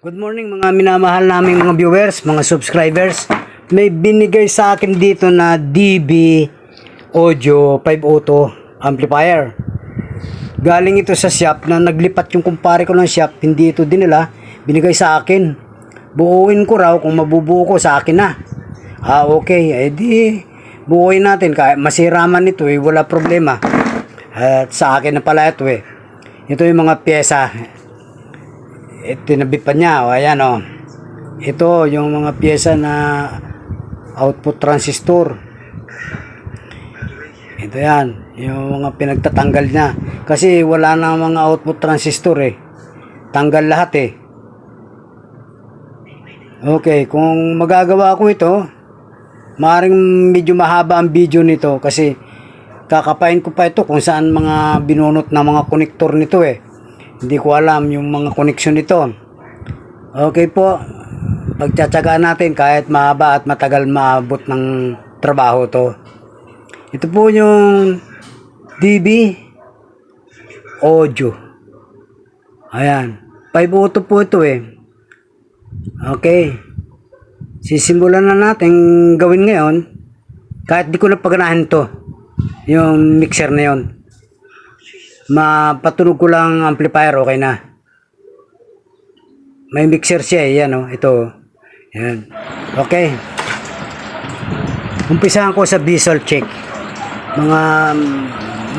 Good morning mga minamahal naming mga viewers, mga subscribers. May binigay sa akin dito na DB Audio 502 amplifier. Galing ito sa shop na naglipat yung kumpare ko ng shop, hindi ito dinala, binigay sa akin. Buuin ko raw kung mabubuo ko sa akin na. Ah okay, eh di buuin natin kahit masira man ito eh, wala problema. At sa akin na pala ito eh. Ito yung mga pyesa, ito tinabit pa niya o ayan o. Ito yung mga pyesa na output transistor. Ito yan yung mga pinagtatanggal niya. Kasi wala na mga output transistor eh. Tanggal lahat eh. Okay kung magagawa ko ito maaaring medyo mahaba ang video nito kasi kakapain ko pa ito kung saan mga binunot na mga konektor nito eh hindi ko alam yung mga koneksyon nito. Okay po. Pagtsatsagaan natin kahit mahaba at matagal maabot ng trabaho to. Ito po yung DB audio. Ayan. 5 auto po ito eh. Okay. Sisimulan na natin gawin ngayon. Kahit di ko na paganahan to. Yung mixer na yon mapatunog ko lang amplifier, okay na. May mixer siya eh, yan oh, ito. Yan. Okay. Umpisahan ko sa visual check. Mga mm,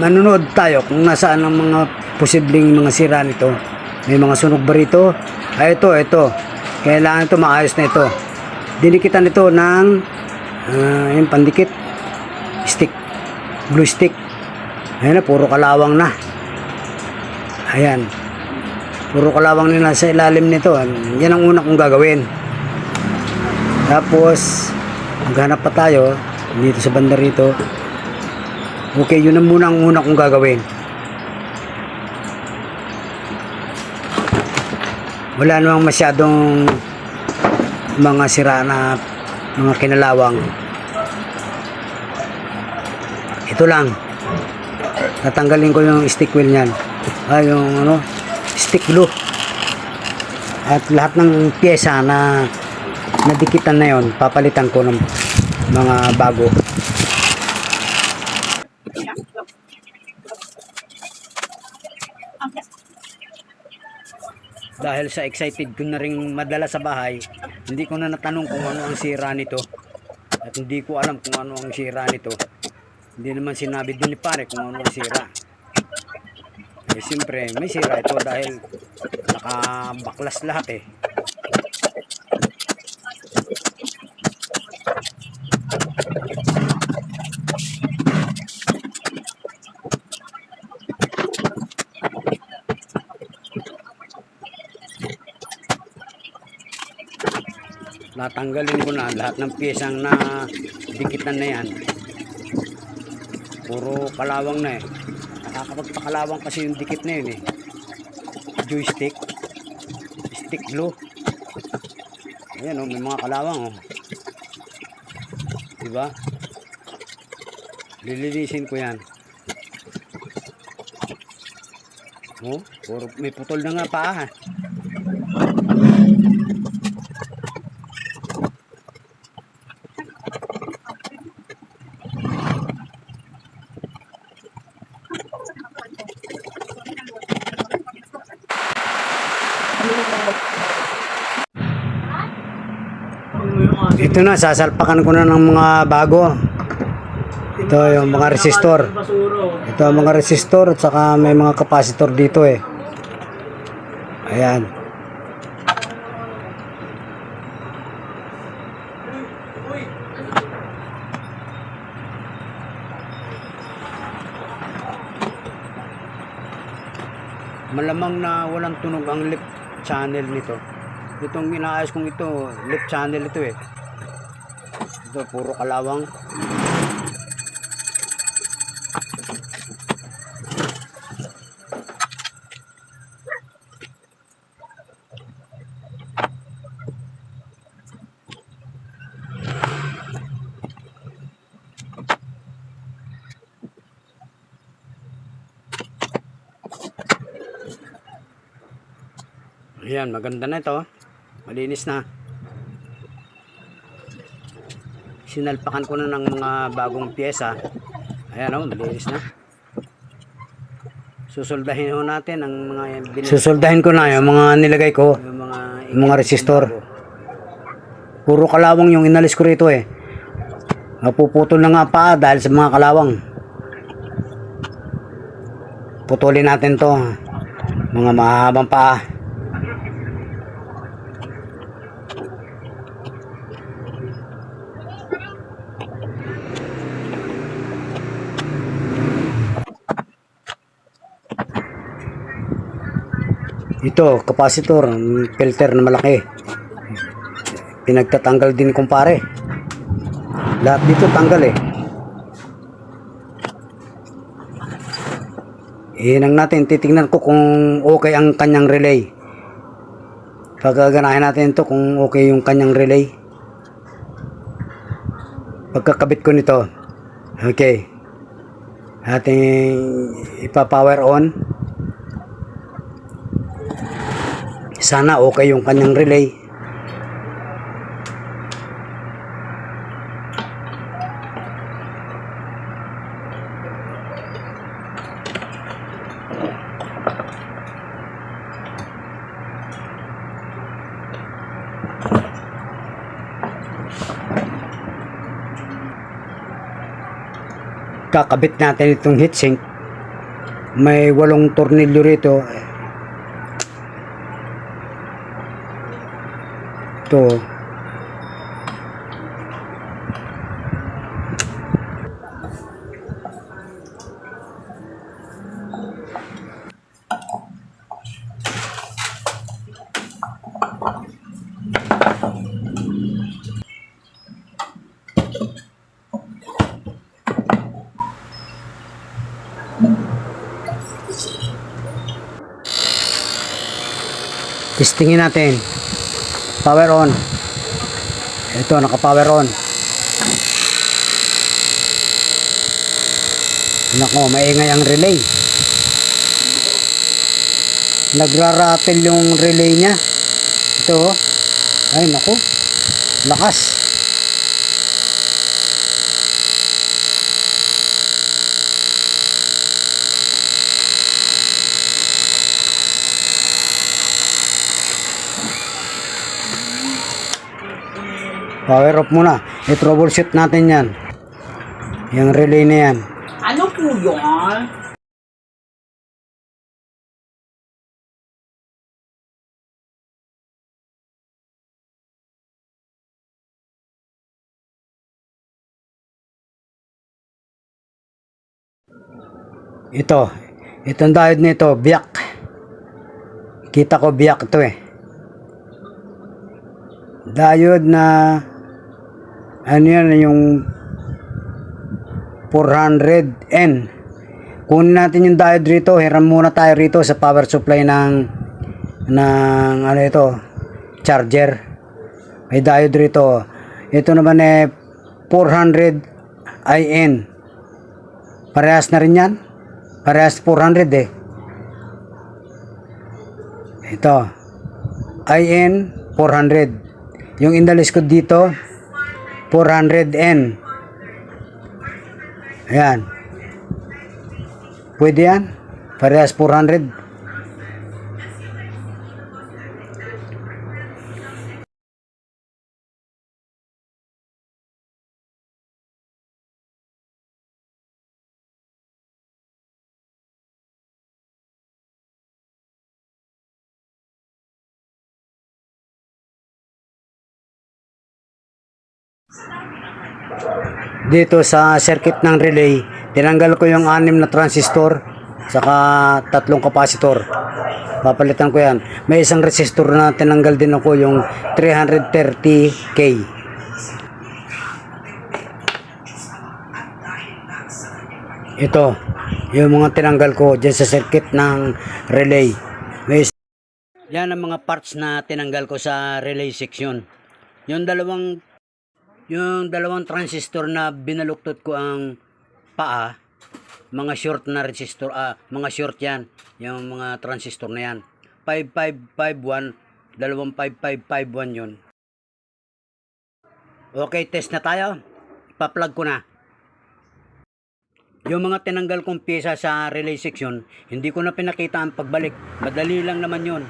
manunood tayo kung nasaan ang mga posibleng mga sira nito. May mga sunog ba rito? Ay, ito, ito. Kailangan ito maayos na ito. Dinikitan ito ng uh, yung pandikit. Stick. Glue stick. Ayan na, puro kalawang na. Ayan. Puro kalawang nila sa ilalim nito. Yan ang una kong gagawin. Tapos, maghanap pa tayo dito sa banda rito. Okay, yun ang muna ang una kong gagawin. Wala namang masyadong mga sira na mga kinalawang. Ito lang. Tatanggalin ko yung stick wheel niyan ay yung ano, stick glue. At lahat ng pyesa na nadikitan na yon, papalitan ko ng mga bago. Dahil sa excited ko na rin madala sa bahay, hindi ko na natanong kung ano ang sira nito. At hindi ko alam kung ano ang sira nito. Hindi naman sinabi din ni pare kung ano ang sira. Eh, siyempre, may sira ito dahil nakabaklas lahat eh. Natanggalin ko na lahat ng piyesang na dikitan na yan. Puro kalawang na eh nakakapagpakalawang kasi yung dikit na yun eh. Joystick. Stick glue. Ayan o oh, may mga kalawang o oh. diba? Lilinisin ko yan. Oh, puro, may putol na nga pa ah Ito na, sasalpakan ko na ng mga bago. Ito yung mga resistor. Ito ang mga resistor at saka may mga capacitor dito eh. Ayan. Malamang na walang tunog ang lip channel nito. Itong inaayos kong ito, lip channel ito eh. Ito, puro kalawang. Ayan, maganda na ito. Malinis na. Sinalpakan ko na ng mga bagong pyesa. Ayan o, malinis na. Susuldahin ho natin ang mga bin- Susuldahin ko na yung mga nilagay ko. Yung mga, yung mga resistor. Puro kalawang yung inalis ko rito eh. Napuputol na nga pa dahil sa mga kalawang. Putulin natin to. Mga mahabang paa. Ito, capacitor, filter na malaki. Pinagtatanggal din kumpare. Lahat dito tanggal eh. Ihinang natin, titingnan ko kung okay ang kanyang relay. Pagkaganahin natin to kung okay yung kanyang relay. Pagkakabit ko nito, okay. Ating ipa-power on. Sana okay yung kanyang relay. kakabit natin itong heatsink may walong tornilyo rito ito. Testingin natin power on. Ito naka power on. Nako maingay ang relay. Nagraratel yung relay niya. Ito oh. ay nako. Lakas power off muna i-troubleshoot natin yan yung relay na yan Ano po yun? Ito. Itong diode nito, biyak. Kita ko biyak ito eh. Diode na ano yan yung 400N. Kunin natin yung diode rito. Hiram muna tayo rito sa power supply ng ng ano ito, charger. May diode rito. Ito naman eh 400 IN. Parehas na rin yan. Parehas 400 eh. Ito. IN 400. Yung inalis ko dito 400N. Ayan. Pwede yan. Parehas 400. Dito sa circuit ng relay tinanggal ko yung anim na transistor saka tatlong kapasitor. Papalitan ko yan. May isang resistor na tinanggal din ako yung 330k ito yung mga tinanggal ko dyan sa circuit ng relay. May yan ang mga parts na tinanggal ko sa relay section. Yung dalawang yung dalawang transistor na binaluktot ko ang paa, mga short na resistor, ah, mga short yan, yung mga transistor na yan. 5551 25551 yun. Okay, test na tayo. Ipa-plug ko na. Yung mga tinanggal kong pyesa sa relay section, hindi ko na pinakita ang pagbalik. Madali lang naman yun.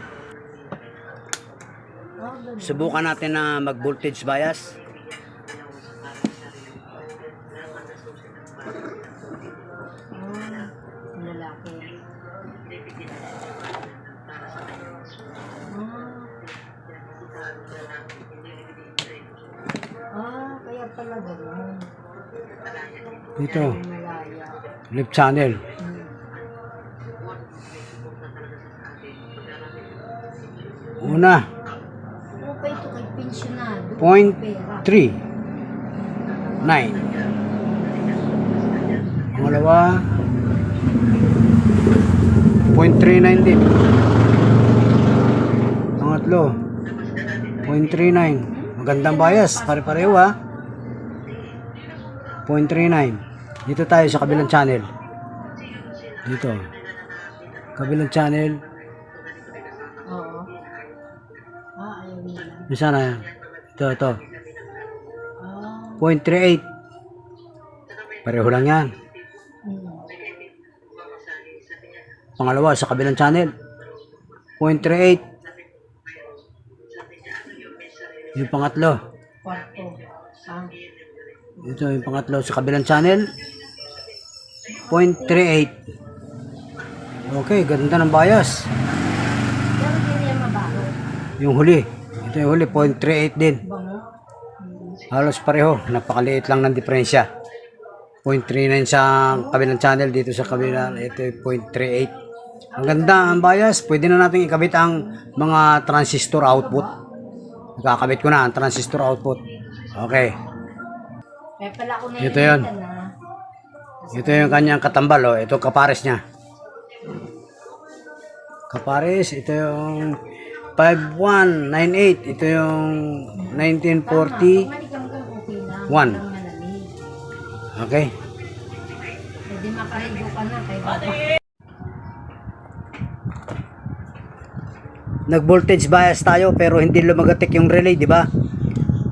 Subukan natin na mag-voltage bias. Dito, left channel. Una, Ano pa ito kay pensionado? point Pera. 3. 9. Pangalawa, point 39 din. Pangatlo, point 39. Magandang bias, pare-pareho ha. Point 39. Dito tayo sa kabilang channel. Dito. Kabilang channel. Oo. Ah, nila. Yung sana yan. Ito, ito. Ah. Point 38. Pareho lang yan. Hmm. Pangalawa, sa kabilang channel. Point 38. Yung pangatlo. Kwarto. Ah. Ito yung pangatlo sa kabilang channel. Point 38. Okay, ganda ng bias. Yung huli. Ito yung huli, point 38 din. Halos pareho. Napakaliit lang ng diferensya. Point 39 sa kabilang channel. Dito sa kabila, ito yung point 38. Ang ganda ang bias. Pwede na natin ikabit ang mga transistor output. Nakakabit ko na ang transistor output. Okay. Ito yun. Ito yung kanyang katambal. Oh. Ito kapares niya. Kapares. Ito yung 5198. Ito yung 1940. Malikang kung okay. Pwede makarigo ka na kay nag-voltage bias tayo pero hindi lumagatik yung relay, di ba?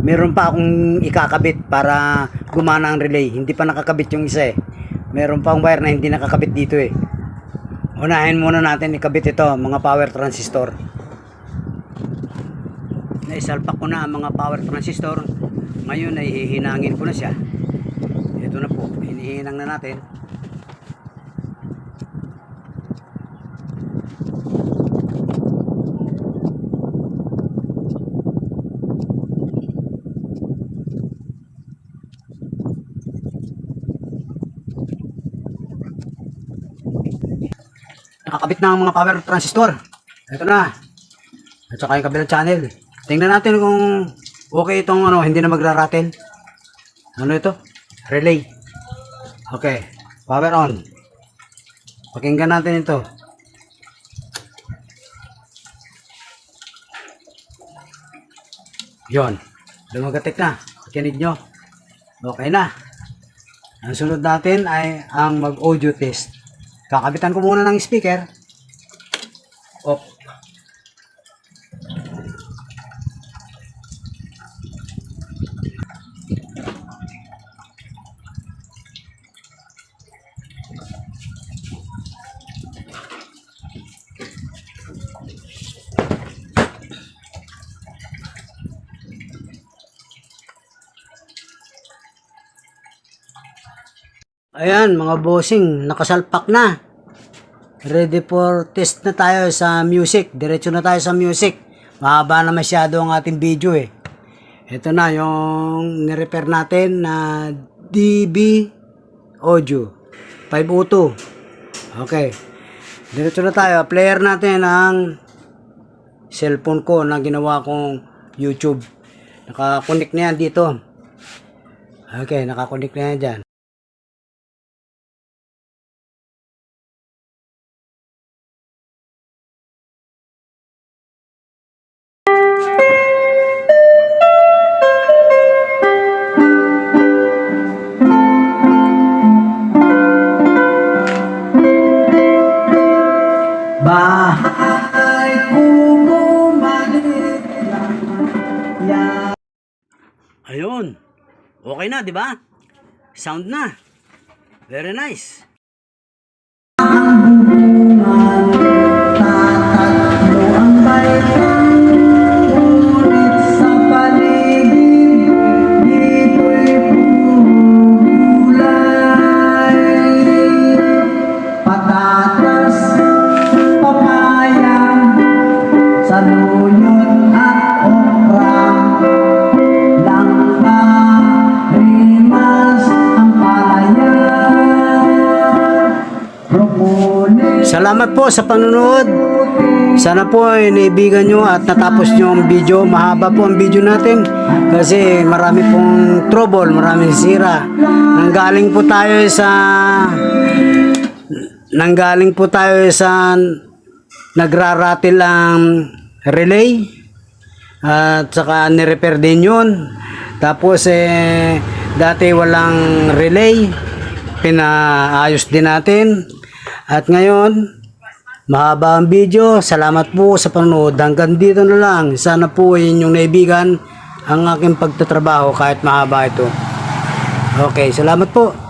Meron pa akong ikakabit para gumana ang relay. Hindi pa nakakabit yung isa eh. Meron pa akong wire na hindi nakakabit dito eh. Unahin muna natin ikabit ito, mga power transistor. Naisalpak ko na ang mga power transistor. Ngayon ay hihinangin ko na siya. Ito na po, hinihinang na natin. Na ang mga power transistor. Ito na. At saka yung kabilang channel. Tingnan natin kung okay itong ano, hindi na magra-rattle. Ano ito? Relay. Okay. Power on. Pakinggan natin ito. Yon. Lumagatik na. Kinig nyo. Okay na. Ang sunod natin ay ang mag-audio test. Kakabitan ko muna ng speaker. Off. Ayan, mga bossing, nakasalpak na. Ready for test na tayo sa music. Diretso na tayo sa music. Mahaba na masyado ang ating video eh. Ito na yung nirepair natin na DB Audio 502. Okay. Diretso na tayo. Player natin ang cellphone ko na ginawa kong YouTube. Nakakonect na yan dito. Okay, nakakonect na yan dyan. Di ba? Sound na. Very nice. Sa panonood. Sana po ay naibigan nyo at natapos nyo ang video. Mahaba po ang video natin kasi marami pong trouble, maraming sira. Nanggaling po tayo sa nanggaling po tayo sa nagraratil ang relay at saka nirepair din yun. Tapos eh dati walang relay pinaayos din natin. At ngayon, mahaba ang video. Salamat po sa panonood. Hanggang dito na lang. Sana po ay inyong naibigan ang aking pagtatrabaho kahit mahaba ito. Okay, salamat po.